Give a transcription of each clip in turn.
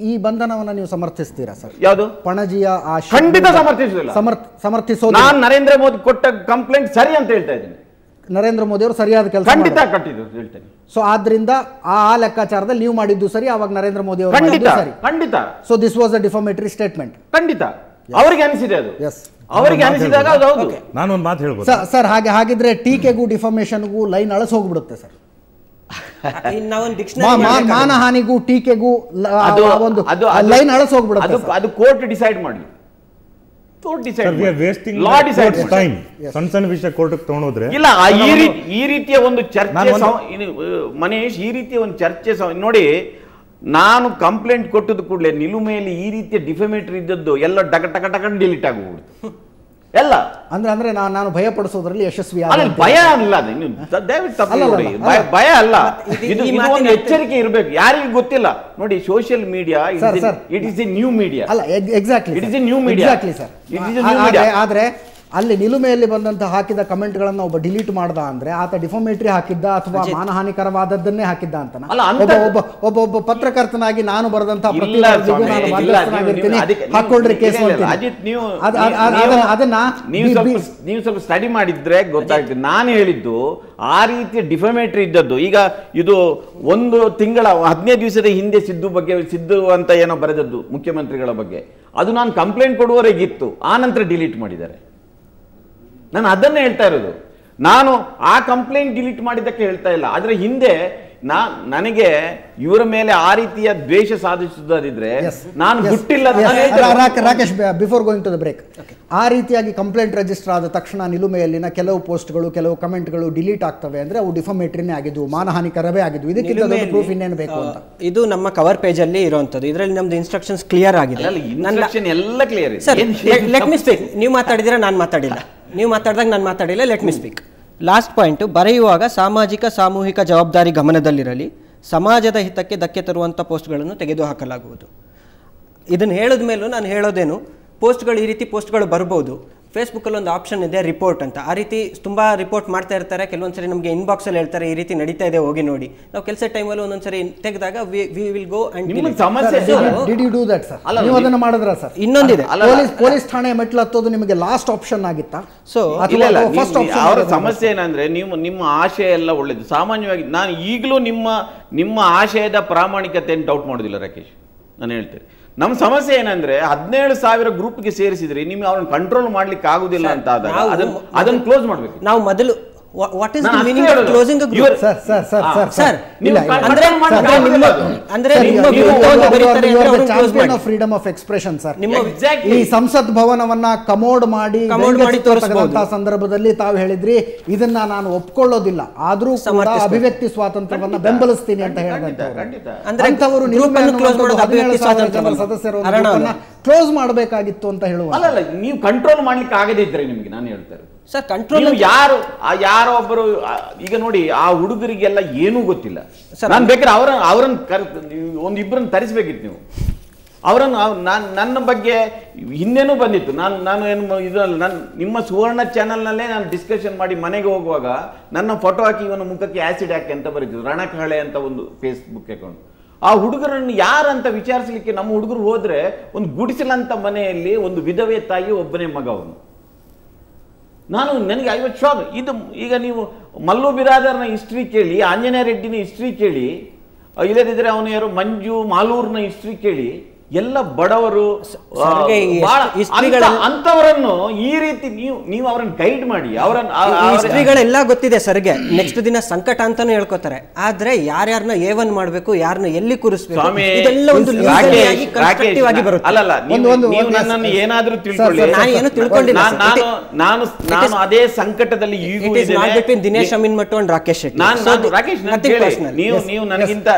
ಈ ಬಂಧನವನ್ನ ನೀವು ಸಮರ್ಥಿಸ್ತೀರಾ ಸರ್? ಯಾವುದು? ಪಣಜಿಯ ಆ ಖಂಡಿತ ಸಮರ್ಥಿಸುವುದಿಲ್ಲ. ಸಮರ್ಥ ಸಮರ್ಥಿಸೋದು ನಾನು ನರೇಂದ್ರ ಮೋದಿ ಕೊಟ್ಟ ಕಂಪ್ಲೇಂಟ್ ಸರಿ ಅಂತ ಹೇಳ್ತಾ ಇದ್ದೀನಿ. ನರೇಂದ್ರ ಮೋದಿ ಅವರು ಸರಿಯಾದ ಕೆಲಸ ಖಂಡಿತ ಕಟ್ಟಿದ್ರು ಹೇಳ್ತೇನೆ. ಸೊ ಆದ್ರಿಂದ ಆ ಆ ಲೆಕ್ಕಾಚಾರದಲ್ಲಿ ನೀವು ಮಾಡಿದ್ದು ಸರಿ ಅವಾಗ ನರೇಂದ್ರ ಮೋದಿ ಅವರು ಖಂಡಿತ ಸರಿ. ಖಂಡಿತ. So this was a defamatory statement ಖಂಡಿತ. ಅವರಿಗೆ ಅನಿಸಿದೆ ಅದು. ಎಸ್ ಅವರಿಗೆ ಅನಿಸಿದಾಗ ಅದು ಹೌದು. ಒಂದು ಮಾತು ಹೇಳ್ಬೋದು. ಸರ್ ಹಾಗೆ ಹಾಗಿದ್ರೆ ಟೀಕೆಗೂ ಡಿಫಾಮೇಷನ್ಗೂ ಲೈನ್ ಅಳಸ್ ಹೋಗ್ಬಿಡುತ್ತೆ ಸರ್ ಮಾನಹಾನಿಗೂ ಟೀಕೆಗೂ ಲೈನ್ ಅಳಸೋಗ್ಬಿಡುತ್ತೆ ಅದು ಅದು ಕೋರ್ಟ್ ಡಿಸೈಡ್ ಮಾಡಲಿ. ಸಣ್ಣ ಸಣ್ಣ ವಿಷಯ ಕೋರ್ಟ್ಗೆ ತಗೊಂಡೋದ್ರೆ ಇಲ್ಲ ಆ ಈ ರೀತಿ ಈ ರೀತಿಯ ಒಂದು ಚರ್ಚೆ ಮನೀಶ್ ಈ ರೀತಿಯ ಒಂದು ಚರ್ಚೆ ನೋಡಿ ನಾನು ಕಂಪ್ಲೇಂಟ್ ಕೊಟ್ಟದ ಕೂಡಲೇ ನಿಲುಮೆಯಲ್ಲಿ ಈ ರೀತಿಯ ಡಿಫೆಮೇಟರ್ ಇದ್ದದ್ದು ಎಲ್ಲ ಡಕ ಟಕ ಟಕ ಡಿಲೀಟ್ ಆಗಿಬಿಡ್ತು ಎಲ್ಲ. ಅಂದ್ರೆ ಅಂದ್ರೆ ನಾನು ನಾನು ಭಯ ಪಡಿಸೋದ್ರಲ್ಲಿ ಯಶಸ್ವಿ ಭಯ ಅಲ್ಲ ದಯವಿಟ್ಟು ನೋಡಿ. ಭಯ- ಅಲ್ಲ. ಇದು- ಒಂದು ಎಚ್ಚರಿಕೆ ಇರಬೇಕು. ಯಾರಿಗೂ ಗೊತ್ತಿಲ್ಲ. ನೋಡಿ social media. It is a new media ಅಲ್ಲ exactly it is a new media exactly sir. It is. ಆದ್ರೆ ಅಲ್ಲಿ ನಿಲುಮೆಯಲ್ಲಿ ಬಂದಂತ ಹಾಕಿದ ಕಮೆಂಟ್ಗಳನ್ನ ಒಬ್ಬ ಡಿಲೀಟ್ ಮಾಡ್ದ ಅಂದ್ರೆ ಆತ ಡಿಫಾಮೇಟ್ರಿ ಹಾಕಿದ್ದ ಅಥವಾ ಮಾನಹಾನಿಕರವಾದದ್ದನ್ನೇ ಹಾಕಿದ್ದ ಅಂತ- ಒಬ್ಬ ಒಬ್ಬ ಒಬ್ಬ ಪತ್ರಕರ್ತನಾಗಿ ನಾನು ಬರೆದಂತಹ ಹಾಕೊಳ್ರಿ ಕೇಸ್ ಅದನ್ನ- ನೀವು ಸ್ವಲ್ಪ ಸ್ಟಡಿ ಮಾಡಿದ್ರೆ ಗೊತ್ತಾಗ್ತದೆ. ನಾನು ಹೇಳಿದ್ದು ಆ ರೀತಿ ಡಿಫಮೇಟ್ರಿ ಇದ್ದದ್ದು. ಈಗ ಇದು ಒಂದು ತಿಂಗಳ ಹದಿನೈದು ದಿವಸದ ಹಿಂದೆ ಸಿದ್ದು ಬಗ್ಗೆ ಸಿದ್ದು ಅಂತ ಏನೋ ಬರೆದದ್ದು ಮುಖ್ಯಮಂತ್ರಿಗಳ ಬಗ್ಗೆ. ಅದು ನಾನು ಕಂಪ್ಲೇಂಟ್ ಕೊಡುವವರೆಗಿತ್ತು ಆ ನಂತರ ಡಿಲೀಟ್ ಮಾಡಿದ್ದಾರೆ. ನಾನು ಅದನ್ನೇ ಹೇಳ್ತಾ ಇರೋದು. ನಾನು ಆ ಕಂಪ್ಲೇಂಟ್ ಡಿಲೀಟ್ ಮಾಡಿದ್ದಕ್ಕೆ ಹೇಳ್ತಾ ಇಲ್ಲ. ಆದ್ರೆ ಹಿಂದೆ ನಾ ನನಗೆ ಇವರ ಮೇಲೆ ಆ ರೀತಿಯ ದ್ವೇಷ ಸಾಧಿಸುವುದಾದಿದ್ರೆ Yes. ನಾನು ಹುಟ್ಟಿಲ್ಲ ಬಿಟ್ಟಿಲ್ಲ Rakesh before going to the break ಆ ರೀತಿಯಾಗಿ ಕಂಪ್ಲೇಂಟ್ ರಿಜಿಸ್ಟರ್ ಆದ ತಕ್ಷಣ ನಿಲುಮೆಯಲ್ಲಿನ ಕೆಲವು ಪೋಸ್ಟ್ಗಳು ಕೆಲವು ಕಮೆಂಟ್ಗಳು ಡಿಲೀಟ್ ಆಗ್ತವೆ ಅಂದ್ರೆ ಅವು ಡಿಫಮೇಟ್ರಿನೇ ಆಗಿದ್ವು ಮಾನಹಾನಿಕರವೇ ಆಗಿದ್ವು. ಇದಕ್ಕಿಂತ ಪ್ರೂಫ್ ಇನ್ನೇನು ಬೇಕು ಅಂತ? ಇದು ನಮ್ಮ ಕವರ್ ಪೇಜ್ ಅಲ್ಲಿ ಇರುವಂತದ್ದು ಇದರಲ್ಲಿ ನಮ್ದು ಇನ್ಸ್ಟ್ರಕ್ಷನ್ಸ್ ಕ್ಲಿಯರ್ ಆಗಿದೆ. ಅಲ್ಲ, ಎಲ್ಲ clear sir let me speak ನೀವು ಮಾತಾಡಿದ್ರೆ ನಾನು ಮಾತಾಡಿಲ್ಲ. ನೀವು ಮಾತಾಡಿದಾಗ ನಾನು ಮಾತಾಡಿಲ್ಲ let me speak last point ಬರೆಯುವಾಗ ಸಾಮಾಜಿಕ ಸಾಮೂಹಿಕ ಜವಾಬ್ದಾರಿ ಗಮನದಲ್ಲಿರಲಿ. ಸಮಾಜದ ಹಿತಕ್ಕೆ ಧಕ್ಕೆ ತರುವಂಥ ಪೋಸ್ಟ್ಗಳನ್ನು ತೆಗೆದುಹಾಕಲಾಗುವುದು. ಇದನ್ನು ಹೇಳಿದ ಮೇಲೂ ನಾನು ಹೇಳೋದೇನು ಪೋಸ್ಟ್ಗಳು ಈ ರೀತಿ ಪೋಸ್ಟ್ಗಳು ಬರ್ಬೋದು. ಫೇಸ್ಬುಕ್ಕಲ್ಲಿ ಒಂದು ಆಪ್ಷನ್ ಇದೆ ರಿಪೋರ್ಟ್ ಅಂತ. ಆ ರೀತಿ ತುಂಬ ರಿಪೋರ್ಟ್ ಮಾಡ್ತಾ ಇರ್ತಾರೆ. ಕೆಲವೊಂದ್ಸರಿ ನಮಗೆ ಇನ್ಬಾಕ್ಸಲ್ಲಿ ಹೇಳ್ತಾರೆ ಈ ರೀತಿ ನಡೀತಾ ಇದೆ ಹೋಗಿ ನೋಡಿ. ನಾವು ಕೆಲಸ ಟೈಮಲ್ಲಿ ಒಂದೊಂದ್ಸರಿ ತೆಗೆದಾಗ ವಿ ವಿಲ್ ಗೋ ಅಂಡ್ ಸಮಸ್ಯೆ did you do that sir ಅಲ್ಲ, ನೀವು ನೀವು- ಅದನ್ನ ಮಾಡಿದ್ರ ಸರ್ ಇನ್ನೊಂದಿದೆ. ಪೊಲೀಸ್ ಪೊಲೀಸ್ ಠಾಣೆ ಮೆಟ್ಲು ಹತ್ತೋದು ನಿಮಗೆ ಲಾಸ್ಟ್ ಆಪ್ಷನ್ ಆಗಿತ್ತಾ? ಸೊ ಅವರ ಸಮಸ್ಯೆ ಏನಂದ್ರೆ ನೀವು ನಿಮ್ಮ ಆಶಯ ಎಲ್ಲ ಒಳ್ಳೇದು. ಸಾಮಾನ್ಯವಾಗಿ ನಾನು ಈಗಲೂ ನಿಮ್ಮ ನಿಮ್ಮ ಆಶಯದ ಪ್ರಾಮಾಣಿಕತೆಯನ್ನು ಡೌಟ್ ಮಾಡೋದಿಲ್ಲ ರಾಕೇಶ್. ನಾನು ಹೇಳ್ತೇನೆ. ನಮ್ಮ ಸಮಸ್ಯೆ ಏನಂದ್ರೆ ಹದಿನೇಳು ಸಾವಿರ ಗ್ರೂಪ್ಗೆ ಸೇರಿಸಿದ್ರೆ ನಿಮ್ಗೆ ಅವ್ರನ್ನ ಕಂಟ್ರೋಲ್ ಮಾಡ್ಲಿಕ್ಕೆ ಆಗುದಿಲ್ಲ ಅಂತ ಆದಾಗ ಅದನ್ನ ಕ್ಲೋಸ್ ಮಾಡ್ಬೇಕು. ನಾವು ಮೊದಲು what is meaning of. Closing a group sir sir sir sir sir, ಇಲ್ಲ, ಅಂದ್ರೆ ನಿಮ್ಮ ಅಂದ್ರೆ ಸರ್, ನಿಮ್ಮ you- you- ವಿರುದ್ಧ you- ಒಂದು you are- ಬರೀತಾರೆ ಅಂದ್ರೆ the ಅವ್ರನ್ನ ಮಾಡಿ. of freedom of expression, sir. ನಿಮ್ಮ. ಈ ಸಂಸತ್ ಭವನವನ್ನ ಕಮೋಡ್ ಮಾಡಿ ಕಮೋಡ್ ಮಾಡಿ ತೋರಿಸಬಹುದು ಸಂದರ್ಭದಲ್ಲಿ ತಾವು ಹೇಳಿದ್ರಿ ಇದನ್ನ ನಾನು ಒಪ್ಕೊಳ್ಳೋದಿಲ್ಲ ಆದ್ರೂ ಕೂಡ. ಅಭಿವ್ಯಕ್ತಿ ಸ್ವಾತಂತ್ರ್ಯವನ್ನ ಬೆಂಬಲಿಸ್ತೀನಿ ಅಂತ ಹೇಳಿದಂತ ಖಂಡಿತ. ಅಂದ್ರೆ ಅಂತವರು group ಅನ್ನು close ಮಾಡೋದು ಅಭಿವ್ಯಕ್ತಿ ಸ್ವಾತಂತ್ರ್ಯವನ್ನ ಸದಸ್ಯರು. ಕ್ಲೋಸ್ ಮಾಡಬೇಕಾಗಿತ್ತು ಅಂತ ಹೇಳುವ ಅಲ್ಲ ಅಲ್ಲ ನೀವು ಕಂಟ್ರೋಲ್ ಮಾಡ್ಲಿಕ್ಕೆ ಆಗದೇ ಇದ್ರೆ ನಿಮಗೆ ನಾನು ಹೇಳ್ತಾರೆ ಸರ್ ಕಂಟ್ರೋಲ್ ಯಾರು ಆ ಯಾರೋ ಒಬ್ಬರು ಈಗ ನೋಡಿ ಆ ಹುಡುಗರಿಗೆಲ್ಲ ಏನೂ ಗೊತ್ತಿಲ್ಲ. ಸರ್, ನಾನು ಬೇಕಾದ್ರೆ ಅವರ ಅವರನ್ನು ಕರ್ ಒಂದು ಇಬ್ಬರನ್ನ ತರಿಸ್ಬೇಕಿತ್ತು ನೀವು. ಅವರನ್ನು ನಾನು ನನ್ನ ಬಗ್ಗೆ ಹಿಂದೆನೂ ಬಂದಿತ್ತು. ನಾನು ನಾನು ಏನು ಇದಲ್ಲ ನನ್ನ ನಿಮ್ಮ ಸುವರ್ಣ ಚಾನಲ್ನಲ್ಲೇ ನಾನು ಡಿಸ್ಕಷನ್ ಮಾಡಿ ಮನೆಗೆ ಹೋಗುವಾಗ ನನ್ನ ಫೋಟೋ ಹಾಕಿ ಇವನ ಮುಖಕ್ಕೆ ಆ್ಯಸಿಡ್ ಹಾಕಿ ಅಂತ ಬರೀತಿದ್ರು. ರಣಕಹಳೆ ಅಂತ ಒಂದು ಫೇಸ್ಬುಕ್ ಅಕೌಂಟ್ ಆ ಹುಡುಗರನ್ನು ಯಾರಂತ ವಿಚಾರಿಸಲಿಕ್ಕೆ ನಮ್ಮ ಹುಡುಗರು ಹೋದರೆ ಒಂದು ಗುಡಿಸಲಂತ ಮನೆಯಲ್ಲಿ ಒಂದು ವಿಧವೆ ತಾಯಿ ಒಬ್ಬನೇ ಮಗ ಅವನು. ನಾನು ನನಗೆ ಐವತ್ತು ಶಾಕ್ ಇದು ಈಗ ನೀವು ಮಲ್ಲು ಬಿರಾದರ್ನ ಹಿಸ್ಟ್ರಿ ಕೇಳಿ ಆಂಜನೇಯ ರೆಡ್ಡಿನ ಹಿಸ್ಟ್ರಿ ಕೇಳಿ ಅಹ್, ಇಲ್ಲದಿದ್ರೆ ಅವನು ಯಾರು ಮಂಜು ಮಾಲೂರ್ನ ಹಿಸ್ಟ್ರಿ ಕೇಳಿ ಎಲ್ಲ ಬಡವರು ಸರ್ಗೆ ಈ ಬಹಳ ಅಂತವರನ್ನು ಈ ರೀತಿ ನೀವು ನೀವು ಅವರನ್ನು ಗೈಡ್ ಮಾಡಿ ಅವರನ್ನು ಆ- ಈ ಅವರ- ಹಿಸ್ಟ್ರಿಗಳೆಲ್ಲ ಗೊತ್ತಿದೆ ಸರ್ಗೆ. ನೆಕ್ಸ್ಟ್ ದಿನ ಸಂಕಟ ಅಂತಾನು ಹೇಳ್ಕೊತಾರೆ. ಆದ್ರೆ ಯಾರ್ಯಾರನ್ನ ಏವನ್ ಮಾಡ್ಬೇಕು ಯಾರನ್ನ ಎಲ್ಲಿ ಕೂರಿಸ್ಬೇಕು ಇದೆಲ್ಲ ಒಂದು ರಾಕೇಶ್ ಆಗಿ ಬರುತ್ತೆ. ಅಲ್ಲಲ್ಲ ನೀವು ನನ್ನನ್ನು ಏನಾದ್ರೂ ತಿಳ್ಕೊಳ್ಳಿ. ನಾನು ಏನು ತಿಳ್ಕೊಂಡಿಲ್ಲ ನಾನು ನಾನು ನಾನು ಅದೇ ಸಂಕಟದಲ್ಲಿ ಈಗೂ ಇಟ್ ಇಸ್ ನಾಟ್ ಇದ್ದೇನೆ. ಬಿಟ್ವೀನ್ ದಿನೇಶ್ ಅಮೀನ್ ಮಟ್ಟು ಅಂಡ್ ರಾಕೇಶ್ ಶೆಟ್ಟಿ ನಾನು ರಾಕೇಶ್ ನೀವು ನೀವು. ನನಗಿಂತ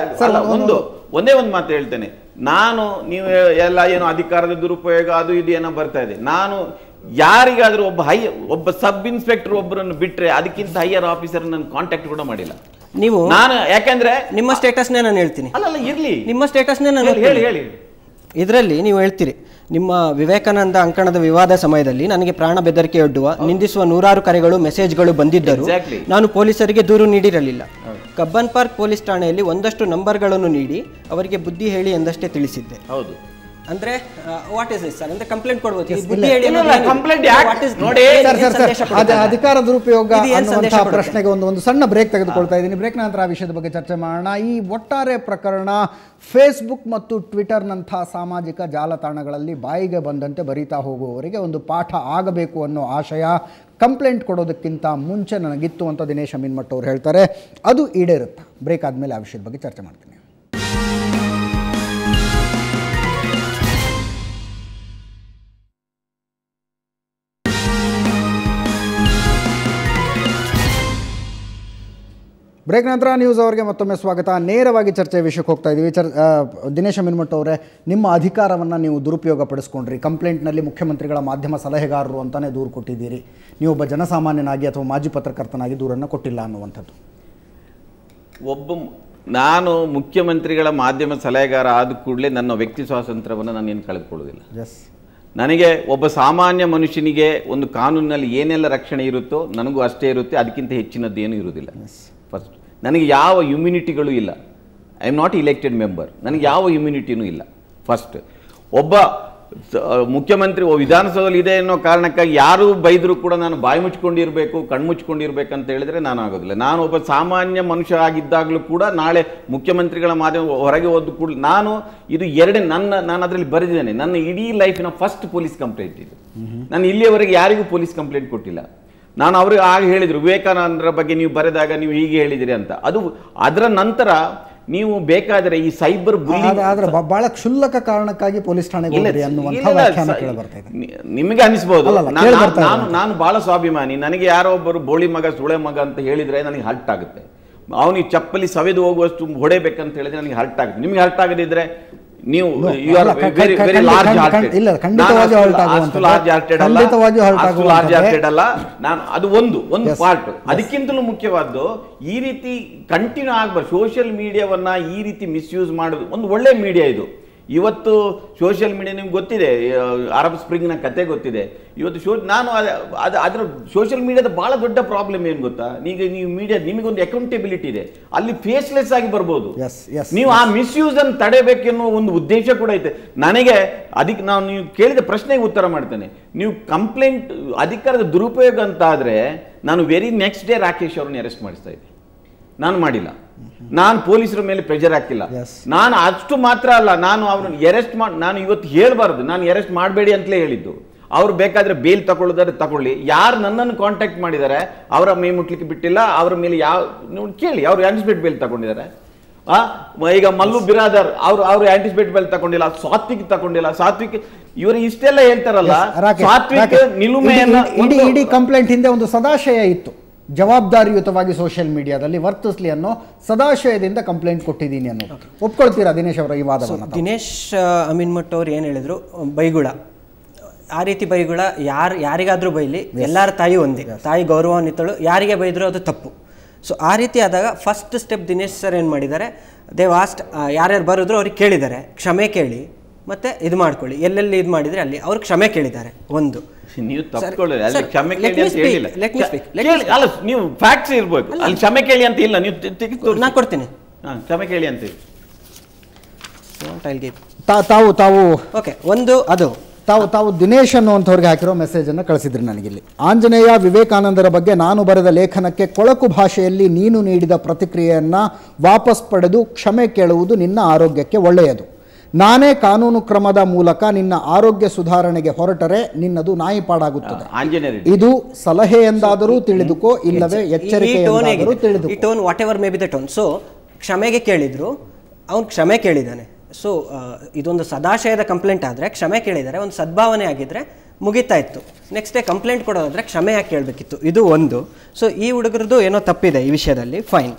ಒಂದು ಒಂದೇ ಒಂದು ಮಾತು ಹೇಳ್ತೇನೆ. ನಾನು ನೀವು ಎಲ್ಲ ಏನು ಅಧಿಕಾರದ ದುರುಪಯೋಗ ಅದು ಇದು ಏನೋ ಬರ್ತಾ ಇದೆ. ನಾನು ಯಾರಿಗಾದರೂ ಒಬ್ಬ ಹೈ ಒಬ್ಬ ಸಬ್ ಇನ್ಸ್ಪೆಕ್ಟರ್ ಒಬ್ಬರನ್ನು ಬಿಟ್ರೆ ಅದಕ್ಕಿಂತ ಹೈಯರ್ ಆಫೀಸರ್ ನನ್ನ ಕಾಂಟ್ಯಾಕ್ಟ್ ಕೂಡ ಮಾಡಿಲ್ಲ. ನೀವು ನಾನು ಯಾಕೆಂದ್ರೆ ನಿಮ್ಮ ಸ್ಟೇಟಸ್ನೇ ನಾನು ಹೇಳ್ತೀನಿ. ಅಲ್ಲಲ್ಲ ಇರ್ಲಿ. ನಿಮ್ಮ ಸ್ಟೇಟಸ್ನೇ ನಾನು ಹೇಳಿ ಹೇಳಿ ಇದರಲ್ಲಿ ನೀವು ಹೇಳ್ತೀರಿ ನಿಮ್ಮ ವಿವೇಕಾನಂದ ಅಂಕಣದ ವಿವಾದ ಸಮಯದಲ್ಲಿ ನನಗೆ ಪ್ರಾಣ ಬೆದರಿಕೆಯೊಡ್ಡುವ ನಿಂದಿಸುವ ನೂರಾರು ಕರೆಗಳು ಮೆಸೇಜ್ಗಳು ಬಂದಿದ್ದರು. ನಾನು ಪೊಲೀಸರಿಗೆ ದೂರು ನೀಡಿರಲಿಲ್ಲ. ಕಬ್ಬನ್ ಪಾರ್ಕ್ ಪೊಲೀಸ್ ಠಾಣೆಯಲ್ಲಿ ಒಂದಷ್ಟು ನಂಬರ್ಗಳನ್ನು ನೀಡಿ ಅವರಿಗೆ ಬುದ್ಧಿ ಹೇಳಿ ಎಂದಷ್ಟೇ ತಿಳಿಸಿದ್ದೆ. ಹೌದು. ಅಂದ್ರೆ ವಾಟ್ ಇಸ್ ಸರ್ ಅಂದ್ರೆ ಕಂಪ್ಲೇಂಟ್ ಕೊಡ್ಬೋದು. ಬುದ್ಧಿ ಹೇಳಿ ಅಧಿಕಾರ ದುರುಪಯೋಗ? ಪ್ರಶ್ನೆಗೆ ಒಂದು ಒಂದು ಸಣ್ಣ ಬ್ರೇಕ್ ತೆಗೆದುಕೊಳ್ತಾ ಇದ್ದೀನಿ. ಬ್ರೇಕ್ ನಂತರ ಆ ವಿಷಯದ ಬಗ್ಗೆ ಚರ್ಚೆ ಮಾಡೋಣ. ಈ ಒಟ್ಟಾರೆ ಪ್ರಕರಣ ಫೇಸ್ಬುಕ್ ಮತ್ತು ಟ್ವಿಟರ್ನಂಥ ಸಾಮಾಜಿಕ ಜಾಲತಾಣಗಳಲ್ಲಿ ಬಾಯಿಗೆ ಬಂದಂತೆ ಬರೀತಾ ಹೋಗುವವರಿಗೆ ಒಂದು ಪಾಠ ಆಗಬೇಕು ಅನ್ನೋ ಆಶಯ ಕಂಪ್ಲೇಂಟ್ ಕೊಡೋದಕ್ಕಿಂತ ಮುಂಚೆ ನನಗಿತ್ತು ಅಂತ ದಿನೇಶ್ ಅಮೀನ್ಮಠ್ ಅವರು ಹೇಳ್ತಾರೆ. ಅದು ಈಡೇರುತ್ತೆ. ಬ್ರೇಕ್ ಆದಮೇಲೆ ಆ ವಿಷಯದ ಬಗ್ಗೆ ಚರ್ಚೆ ಮಾಡ್ತೀನಿ. ಬ್ರೇಕ್ ನಂತರ ನ್ಯೂಸ್ ಅವರಿಗೆ ಮತ್ತೊಮ್ಮೆ ಸ್ವಾಗತ. ನೇರವಾಗಿ ಚರ್ಚೆ ವಿಷಯಕ್ಕೆ ಹೋಗ್ತಾ ಇದ್ದೀವಿ ಚರ್ ದಿನೇಶ ಮಿನ್ಮಟ್ ಅವರೇ ನಿಮ್ಮ ಅಧಿಕಾರವನ್ನು ನೀವು ದುರುಪಯೋಗ ಪಡಿಸ್ಕೊಂಡ್ರಿ ಕಂಪ್ಲೇಂಟ್ನಲ್ಲಿ ಮುಖ್ಯಮಂತ್ರಿಗಳ ಮಾಧ್ಯಮ ಸಲಹೆಗಾರರು ಅಂತಲೇ ದೂರು ಕೊಟ್ಟಿದ್ದೀರಿ. ನೀವು ಒಬ್ಬ ಜನಸಾಮಾನ್ಯನಾಗಿ ಅಥವಾ ಮಾಜಿ ಪತ್ರಕರ್ತನಾಗಿ ದೂರನ್ನು ಕೊಟ್ಟಿಲ್ಲ ಅನ್ನುವಂಥದ್ದು. ಒಬ್ಬ ನಾನು ಮುಖ್ಯಮಂತ್ರಿಗಳ ಮಾಧ್ಯಮ ಸಲಹೆಗಾರ ಆದ ಕೂಡಲೇ ನನ್ನ ವ್ಯಕ್ತಿ ಸ್ವಾತಂತ್ರ್ಯವನ್ನು ನಾನು ಏನು ಕಳೆದುಕೊಳ್ಳೋದಿಲ್ಲ ಎಸ್ ನನಗೆ ಒಬ್ಬ ಸಾಮಾನ್ಯ ಮನುಷ್ಯನಿಗೆ ಒಂದು ಕಾನೂನಿನಲ್ಲಿ ಏನೆಲ್ಲ ರಕ್ಷಣೆ ಇರುತ್ತೋ ನನಗೂ ಅಷ್ಟೇ ಇರುತ್ತೆ. ಅದಕ್ಕಿಂತ ಹೆಚ್ಚಿನದ್ದು ಏನೂ ಇರುವುದಿಲ್ಲ. ಫಸ್ಟ್ ನನಗೆ ಯಾವ ಇಮ್ಯುನಿಟಿಗಳು ಇಲ್ಲ. I am not elected member ನನಗೆ ಯಾವ ಇಮ್ಯುನಿಟಿನೂ ಇಲ್ಲ. ಫಸ್ಟ್ ಒಬ್ಬ ಮುಖ್ಯಮಂತ್ರಿ ವಿಧಾನಸೌಧದಲ್ಲಿ ಇದೆ ಅನ್ನೋ ಕಾರಣಕ್ಕಾಗಿ ಯಾರು ಬೈದರೂ ಕೂಡ ನಾನು ಬಾಯಿ ಮುಚ್ಕೊಂಡಿರಬೇಕು ಕಣ್ಮುಚ್ಕೊಂಡಿರ್ಬೇಕು ಅಂತ ಹೇಳಿದ್ರೆ ನಾನು ಆಗೋದಿಲ್ಲ. ನಾನು ಒಬ್ಬ ಸಾಮಾನ್ಯ ಮನುಷ್ಯ ಆಗಿದ್ದಾಗಲೂ ಕೂಡ ನಾಳೆ ಮುಖ್ಯಮಂತ್ರಿಗಳ ಮಾಧ್ಯಮ ಹೊರಗೆ ಹೋದ ಕೂಡ ನಾನು ಇದು ಎರಡೇ ನನ್ನ ನಾನು ಅದರಲ್ಲಿ ಬರೆದಿದ್ದೇನೆ. ನನ್ನ ಇಡೀ ಲೈಫಿನ ಫಸ್ಟ್ ಪೊಲೀಸ್ ಕಂಪ್ಲೇಂಟ್ ಇದು. ನಾನು ಇಲ್ಲಿಯವರೆಗೆ ಯಾರಿಗೂ ಪೊಲೀಸ್ ಕಂಪ್ಲೇಂಟ್ ಕೊಟ್ಟಿಲ್ಲ. ನಾನು ಅವ್ರಿಗೆ ಆಗ ಹೇಳಿದ್ರು ವಿವೇಕಾನಂದರ ಬಗ್ಗೆ ನೀವು ಬರೆದಾಗ ನೀವು ಹೀಗೆ ಹೇಳಿದಿರಿ ಅಂತ. ಅದು ಅದರ ನಂತರ ನೀವು ಬೇಕಾದರೆ ಈ ಸೈಬರ್ ಆದ್ರೆ ಬಹಳ ಕ್ಷುಲ್ಲಕ ಕಾರಣಕ್ಕಾಗಿ ಪೊಲೀಸ್ ಠಾಣೆಗೆ ನಿಮಗೆ ಅನಿಸ್ಬೋದು. ನಾನು ನಾನು ಬಹಳ ಸ್ವಾಭಿಮಾನಿ. ನನಗೆ ಯಾರೋ ಒಬ್ಬರು ಬೋಳಿ ಮಗ ಸುಳೆ ಮಗ ಅಂತ ಹೇಳಿದ್ರೆ ನನಗೆ ಹರ್ಟ್ ಆಗುತ್ತೆ. ಅವನಿಗೆ ಚಪ್ಪಲಿ ಸವೆದು ಹೋಗುವಷ್ಟು ಹೊಡೆಬೇಕಂತ ಹೇಳಿದ್ರೆ ನನಗೆ ಹರ್ಟ್ ಆಗುತ್ತೆ. ನಿಮಗೆ ಹರ್ಟ್ ಆಗದಿದ್ರೆ ನೀವು ಆರ್ ಅಲ್ಲ, ಕ- ವೆರಿ ಕ- ವೆರಿ ಖಂಡಿತ- ಲಾರ್ಜ್ ಖಂಡಿತ- ಹಾರ್ಟೆಡ್ ಇಲ್ಲ, ಖಂಡಿತವಾಗಿಯೂ hurt ಆಗುವಂಥದ್ದು. ಲಾರ್ಜ್ ಹಾರ್ಟೆಡ್ ಅಲ್ಲ ಖಂಡಿತವಾಗಿಯೂ hurt ಲಾರ್ಜ್ ಆಗುವಂಥದ್ದೇ. ಹಾರ್ಟೆಡ್ ಅಲ್ಲ ನಾನು ಅದು ಒಂದು ಒಂದು ಪಾರ್ಟ್ ಅದಕ್ಕಿಂತಲೂ ಮುಖ್ಯವಾದ್ದು ಈ ರೀತಿ ಕಂಟಿನ್ಯೂ ಆಗ್ಬಾರ್ದು ಸೋಷಿಯಲ್ ಮೀಡಿಯಾವನ್ನ ಈ ರೀತಿ ಮಿಸ್ಯೂಸ್ ಮಾಡೋದು ಒಂದು ಒಳ್ಳೆ ಮೀಡಿಯಾ ಇದು ಇವತ್ತು ಸೋಷಿಯಲ್ ಮೀಡಿಯಾ ನಿಮ್ಗೆ ಗೊತ್ತಿದೆ ಅರಬ್ ಸ್ಪ್ರಿಂಗ್ನ ಕತೆ ಗೊತ್ತಿದೆ. ಇವತ್ತು ಶೋ ನಾನು ಅದ- ಅದು ಅದರ ಸೋಷಿಯಲ್ ಮೀಡಿಯಾದ ಭಾಳ ದೊಡ್ಡ ಪ್ರಾಬ್ಲಮ್ ಏನು ಗೊತ್ತಾ? ಈಗ ನೀವು ಮೀಡಿಯಾ ನಿಮಗೊಂದು ಅಕೌಂಟೆಬಿಲಿಟಿ ಇದೆ. ಅಲ್ಲಿ ಫೇಸ್ಲೆಸ್ ಆಗಿ ಬರ್ಬೋದು. ನೀವು ಆ ಮಿಸ್ಯೂಸ್ ಅನ್ನು ತಡೆಬೇಕೆನ್ನುವ ಒಂದು ಉದ್ದೇಶ ಕೂಡ ಐತೆ. ನನಗೆ ಅದಕ್ಕೆ ನಾವು ನೀವು ಕೇಳಿದ ಪ್ರಶ್ನೆಗೆ ಉತ್ತರ ಮಾಡ್ತೇನೆ. ನೀವು ಕಂಪ್ಲೇಂಟ್ ಅಧಿಕಾರದ ದುರುಪಯೋಗ ಅಂತ ಆದರೆ ನಾನು ವೆರಿ ನೆಕ್ಸ್ಟ್ ಡೇ ರಾಕೇಶ್ ಅವ್ರನ್ನ ಅರೆಸ್ಟ್ ಮಾಡಿಸ್ತಾ ಇದ್ದೆ. ನಾನು ಮಾಡಿಲ್ಲ. ನಾನು ಪೊಲೀಸರ ಮೇಲೆ ಪ್ರೆಷರ್ ಹಾಕಿಲ್ಲ. ನಾನು ಅಷ್ಟು ಮಾತ್ರ ಅಲ್ಲ ನಾನು ಅವ್ರನ್ನ ಎರೆಸ್ಟ್ ಮಾಡಿ ನಾನು ಇವತ್ತು ಹೇಳಬಾರ್ದು ನಾನು ಎರೆಸ್ಟ್ ಮಾಡಬೇಡಿ ಅಂತಲೇ ಹೇಳಿದ್ದು. ಅವ್ರು ಬೇಕಾದ್ರೆ ಬೇಲ್ ತಗೊಳ್ಳೋದಾದ್ರೆ ತಗೊಳ್ಳಿ. ಯಾರು ನನ್ನನ್ನು ಕಾಂಟ್ಯಾಕ್ಟ್ ಮಾಡಿದ್ದಾರೆ ಅವರ ಮೈ ಮುಟ್ಲಿಕ್ಕೆ ಬಿಟ್ಟಿಲ್ಲ ಅವರ ಮೇಲೆ ಯಾವ ನೋಡಿ ಕೇಳಿ ಅವ್ರು ಆಂಟಿಸಿಪೇಟ್ ಬೇಲ್ ತಗೊಂಡಿದ್ದಾರೆ ಆ ಈಗ ಮಲ್ಲು ಬಿರಾದರ್ ಅವ್ರು ಅವರು ಆಂಟಿಸಿಪೇಟ್ ಬೇಲ್ ತಗೊಂಡಿಲ್ಲ ಸಾತ್ವಿಕ್ ತಗೊಂಡಿಲ್ಲ ಸಾತ್ವಿಕ್ ಇವರು ಇಷ್ಟೆಲ್ಲ ಹೇಳ್ತಾರಲ್ಲ ಸಾತ್ವಿಕ್ ನಿಲುಮೆಯನ್ನ ಇಡೀ ಕಂಪ್ಲೇಂಟ್ ಹಿಂದೆ ಒಂದು ಸದಾಶಯ ಇತ್ತು. ಜವಾಬ್ದಾರಿಯುತವಾಗಿ ಸೋಷಿಯಲ್ ಮೀಡಿಯಾದಲ್ಲಿ ವರ್ತಿಸ್ಲಿ ಅನ್ನೋ ಸದಾಶಯದಿಂದ ಕಂಪ್ಲೇಂಟ್ ಕೊಟ್ಟಿದ್ದೀನಿ ಅನ್ನೋ ಒಪ್ಕೊಳ್ತೀರಾ ದಿನೇಶ್ ಅವರ ಈ ವಾದ ದಿನೇಶ್ ಅಮೀನ್ ಮಟ್ ಅವ್ರು ಏನು ಹೇಳಿದ್ರು? ಬೈಗುಳ. ಆ ರೀತಿ ಬೈಗುಳ ಯಾರು ಯಾರಿಗಾದರೂ ಬೈಲಿ ಎಲ್ಲರ ತಾಯಿ ಒಂದೇ. ತಾಯಿ ಗೌರವಾನ್ವಿತಳು. ಯಾರಿಗೆ ಬೈದ್ರು ಅದು ತಪ್ಪು. ಸೊ ಆ ರೀತಿ ಆದಾಗ ಫಸ್ಟ್ ಸ್ಟೆಪ್ ದಿನೇಶ್ ಸರ್ ಏನು ಮಾಡಿದ್ದಾರೆ? ದೇ ವಾಸ್ಟ್ ಯಾರ್ಯಾರು ಬರೋದ್ರು ಅವ್ರಿಗೆ ಕೇಳಿದ್ದಾರೆ. ಕ್ಷಮೆ ಕೇಳಿ ಮತ್ತು ಇದು ಮಾಡ್ಕೊಳ್ಳಿ. ಎಲ್ಲೆಲ್ಲಿ ಇದು ಮಾಡಿದರೆ ಅಲ್ಲಿ ಅವ್ರು ಕ್ಷಮೆ ಕೇಳಿದ್ದಾರೆ. ಒಂದು. ನೀವು ತಪ್ಪಿಕೊಳ್ಳಿ ತಪ್ಕೊಳ್ಳಿ. ಅಲ್ಲಿ ಕ್ಷಮೆ ಕೇಳಿ ಅಂತ ಹೇಳಿಲ್ಲ. ಅಲ್ಲ ನೀವು ಫ್ಯಾಕ್ಟ್ಸ್ ಇರ್ಬೇಕು ಅಲ್ಲಿ ಕ್ಷಮೆ ಕೇಳಿ ಅಂತ ಇಲ್ಲ. ನೀವು ನಾನು ಕೊಡ್ತೀನಿ. ಹಾ, ಕ್ಷಮೆ ಕೇಳಿ ಅಂತ ತಾವು ತಾವು ಓಕೆ ಒಂದು ಅದು ತಾವು ತಾವು ದಿನೇಶ್ ಅನ್ನುವಂಥವ್ರಿಗೆ ಹಾಕಿರೋ ಮೆಸೇಜನ್ನು ಕಳಿಸಿದ್ರಿ ನನಗಿಲ್ಲಿ. ಆಂಜನೇಯ ವಿವೇಕಾನಂದರ ಬಗ್ಗೆ ನಾನು ಬರೆದ ಲೇಖನಕ್ಕೆ ಕೊಳಕು ಭಾಷೆಯಲ್ಲಿ ನೀನು ನೀಡಿದ ಪ್ರತಿಕ್ರಿಯೆಯನ್ನು ವಾಪಸ್ ಪಡೆದು ಕ್ಷಮೆ ಕೇಳುವುದು ನಿನ್ನ ಆರೋಗ್ಯಕ್ಕೆ ಒಳ್ಳೆಯದು. ನಾನೇ ಕಾನೂನು ಕ್ರಮದ ಮೂಲಕ ನಿನ್ನ ಆರೋಗ್ಯ ಸುಧಾರಣೆಗೆ ಹೊರಟರೆ ನಿನ್ನದು ನಾಯಿ ಪಾಡಾಗುತ್ತದೆ ಇದು ಸಲಹೆ ಎಂದಾದರೂ ತಿಳಿದುಕೋ ಇಲ್ಲವೇ ಎಚ್ಚರಿಕೆ tone whatever may be the tone so ಕ್ಷಮೆಗೆ ಕೇಳಿದ್ರು ಅವನು ಕ್ಷಮೆ ಕೇಳಿದ್ದಾನೆ ಸೊ ಇದೊಂದು ಸದಾಶಯದ ಕಂಪ್ಲೇಂಟ್ ಆದರೆ ಕ್ಷಮೆ ಕೇಳಿದರೆ ಒಂದು ಸದ್ಭಾವನೆ ಆಗಿದ್ರೆ ಮುಗಿತಾ ಇತ್ತು. ನೆಕ್ಸ್ಟ್ ಡೇ ಕಂಪ್ಲೇಂಟ್ ಕೊಡೋದಾದ್ರೆ ಕ್ಷಮೆ ಯಾಕೆ ಕೇಳಬೇಕಿತ್ತು. ಇದು ಒಂದು. ಸೊ ಈ ಹುಡುಗರದ್ದು ಏನೋ ತಪ್ಪಿದೆ ಈ ವಿಷಯದಲ್ಲಿ fine